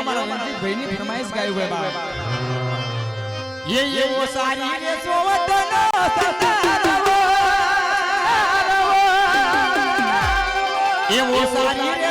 અમારા રણજીતભાઈની ફરમાઈશ ગાયું ભાઈ બાપ યે યે સારી રે સોવતનો સતારવો એવો સારી રે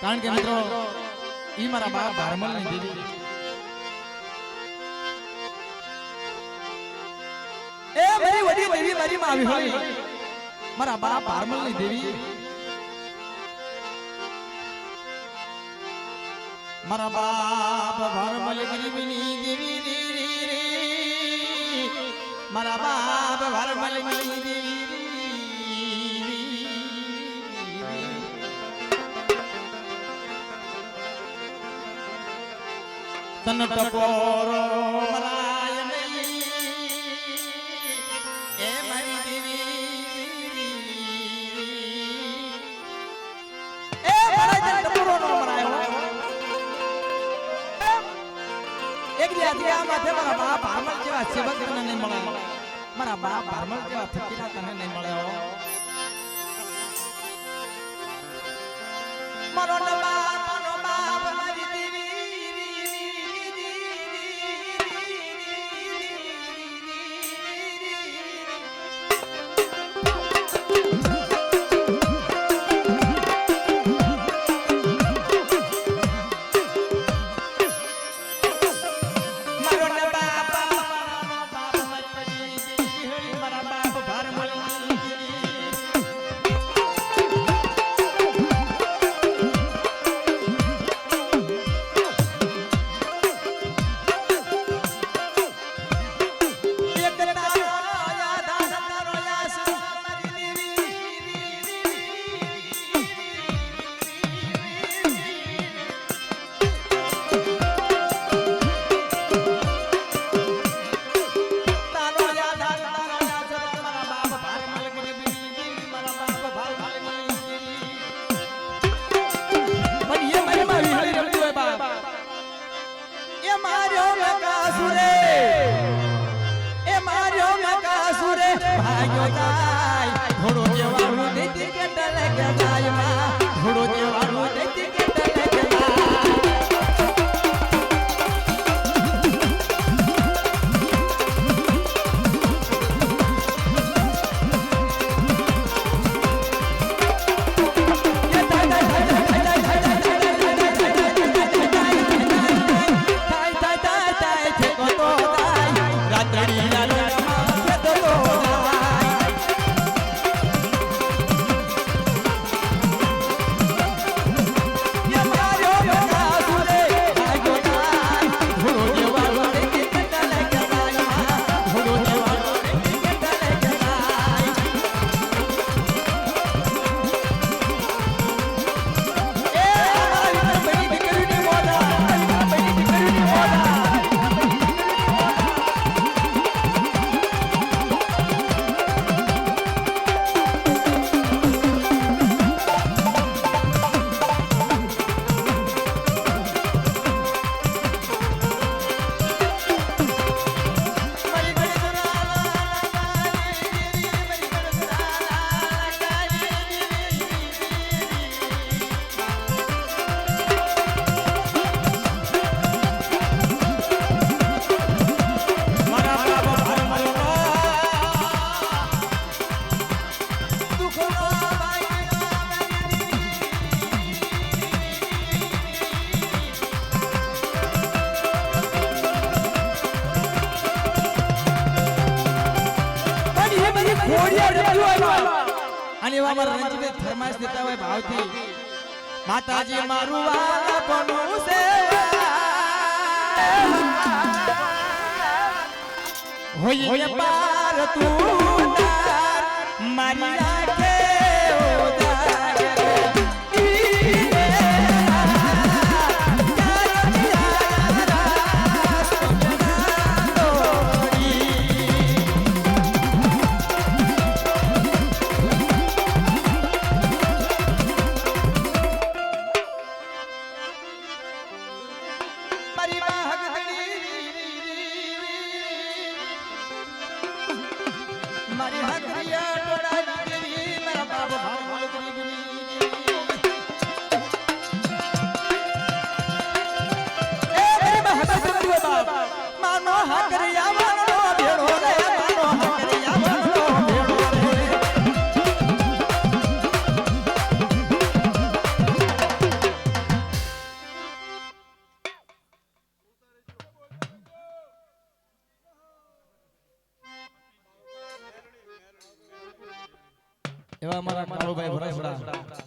કારણ કે મિત્રો ઈ મારા બાપ ભારમલની દેવી એ મારી વડી દેવી મારી માં આવી હોય. મારા બાપ ભારમલની દેવી. મારા બાપ ભારમલ ગરીબની દેવી રી, રી, રી. મારા બાપ ભારમલ ગરીબની દેવી. તન ટપોરો. મલાય નહીં. એ મારી દેવી. એ મારા તન ટપોરો નો મરાયો એક દી આજે આ માથે મારા બાપ ભારમલ જેવા સેવક તને નહીં મળે. મારા બાપ ભારમલ જેવા ફકીરા તને નહીં મળે મારો ન મારો ભાગ્યો જાય થોડો જેવાળું દેતી કે ટલે કે જાય માં થોડો એવા અમારા દેતા હોય ભાવથી. માતાજી મારું વાલપણું છે હોય પાર તું મારી આંખે ઉજાગર. એવા અમારા કાળુભાઈ ભરાસડા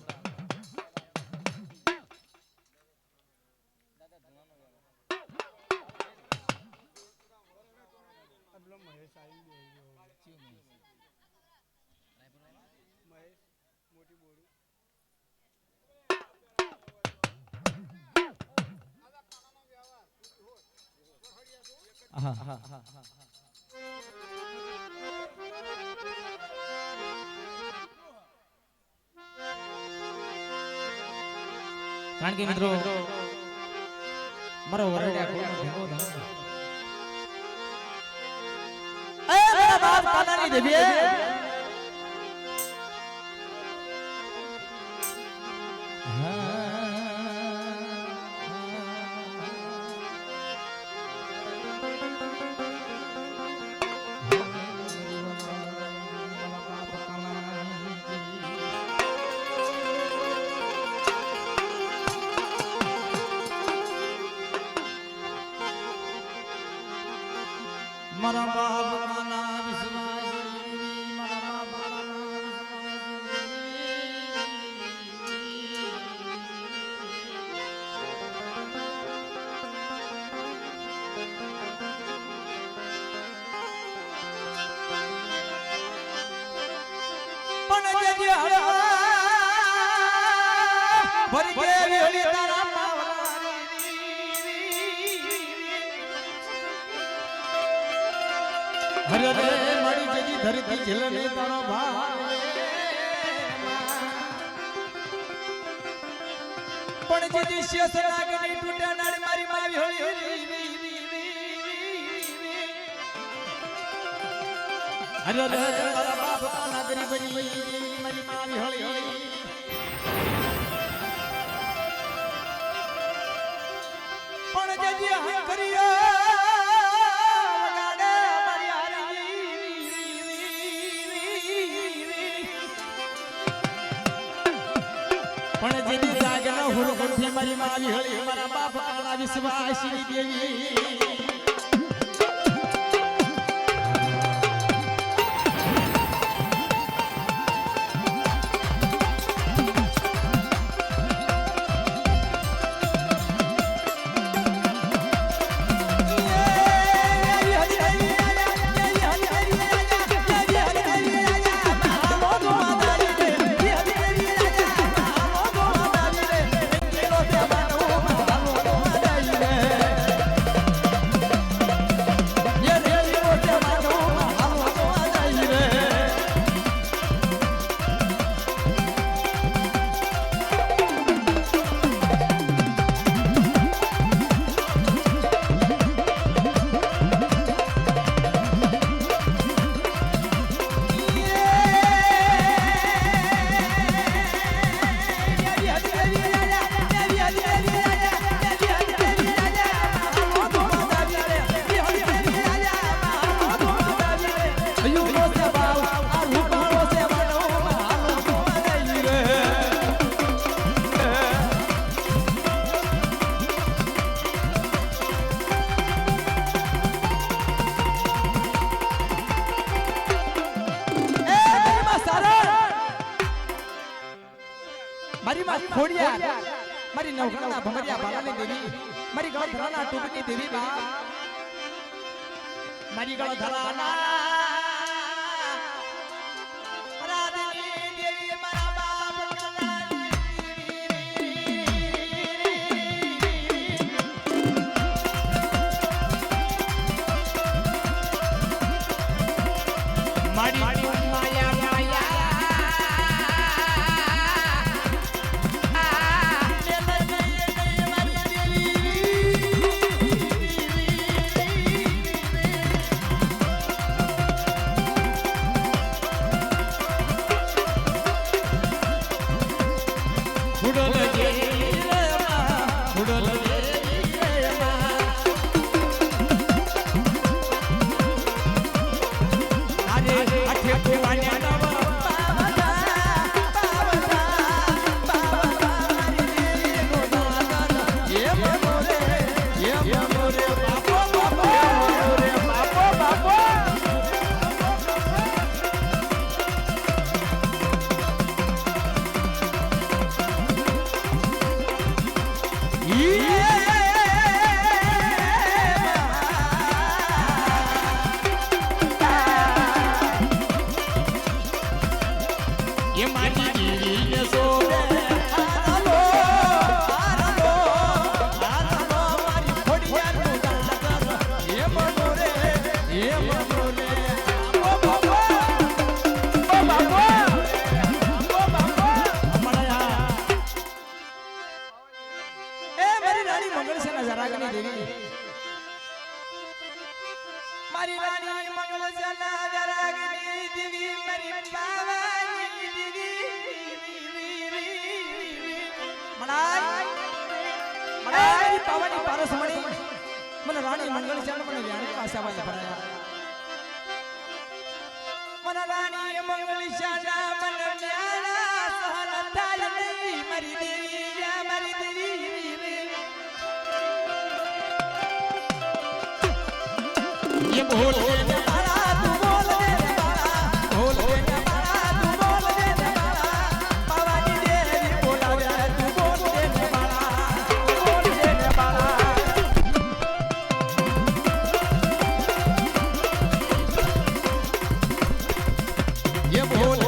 કારણ કે મિત્રો મારો વરડ્યા કોઈનો ભેગો થયો. એ મારા બાપ કાનાની દેવીએ. હરે રે મારી જેજી ધરતી ઝેલને તારો ભાવ પણ જેજી શેષ નાગની તૂટ્યા નાડી મારી માવી હોળી હરે રે મારા બાપ કાના ગરીબની મારી મારી હોળી પણ જેજી હંકરિયા વગાડે મારી હારી. પણ જેની જાગના હુરગુંથી મારી મારી હળી, મારા બાપ કાળા વિશ્વાસી દેવી. માં ખોડિયાર. મારી નવઘણના ભમરિયા બાલાની દેવી. મારી ગળધરાના ટૂંકની દેવી બા. મારી ગળધરાના મણાઈ મણાઈ મારી પાવાની પારસમણી મને રાણી મંગળસેના મને વ્યાણી પાસાવાજ ભરાયા મને રાણી મંગળસેના મને વ્યાણા સહન થાય નહીં મારી દેવી મારી દેવી ये बोल ये बोल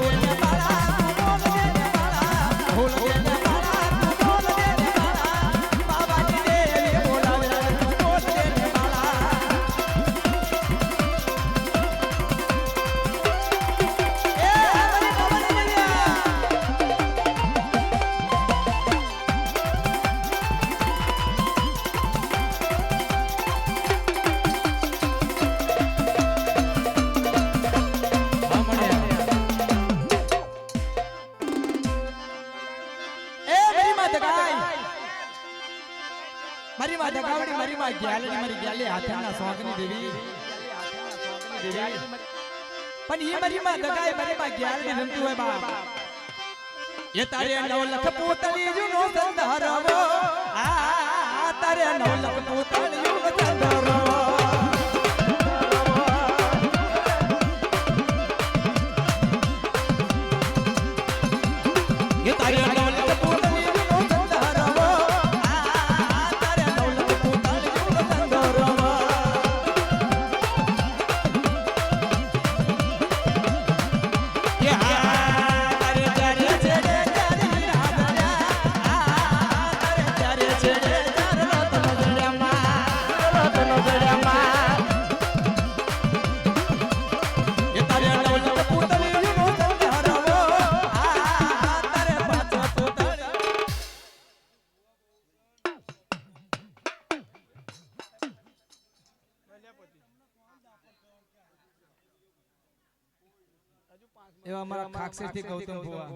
પણ એ મારી માં દગાઈ મારી માં ગ્યાલડી રમતી હોય બાપ. એ તારે નવ લખ પોતળી જુનો સંધારવો. આ તારે નવ લખ પોતળી જુનો સંધારવો. અમારા ખાકસેરથી ગૌતમ ભુવા.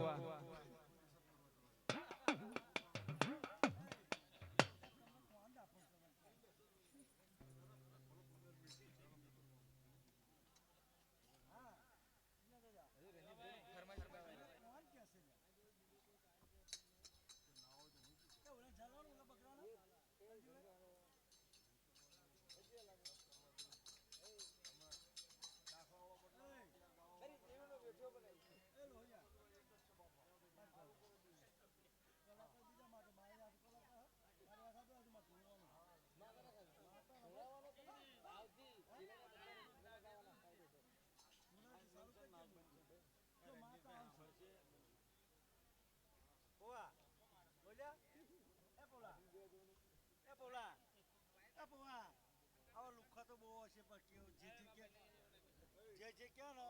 એ પોલા. એ પોવા આવા લુખ્ખા તો બહુ હશે કેવું, જે જે કે જે જે કે ને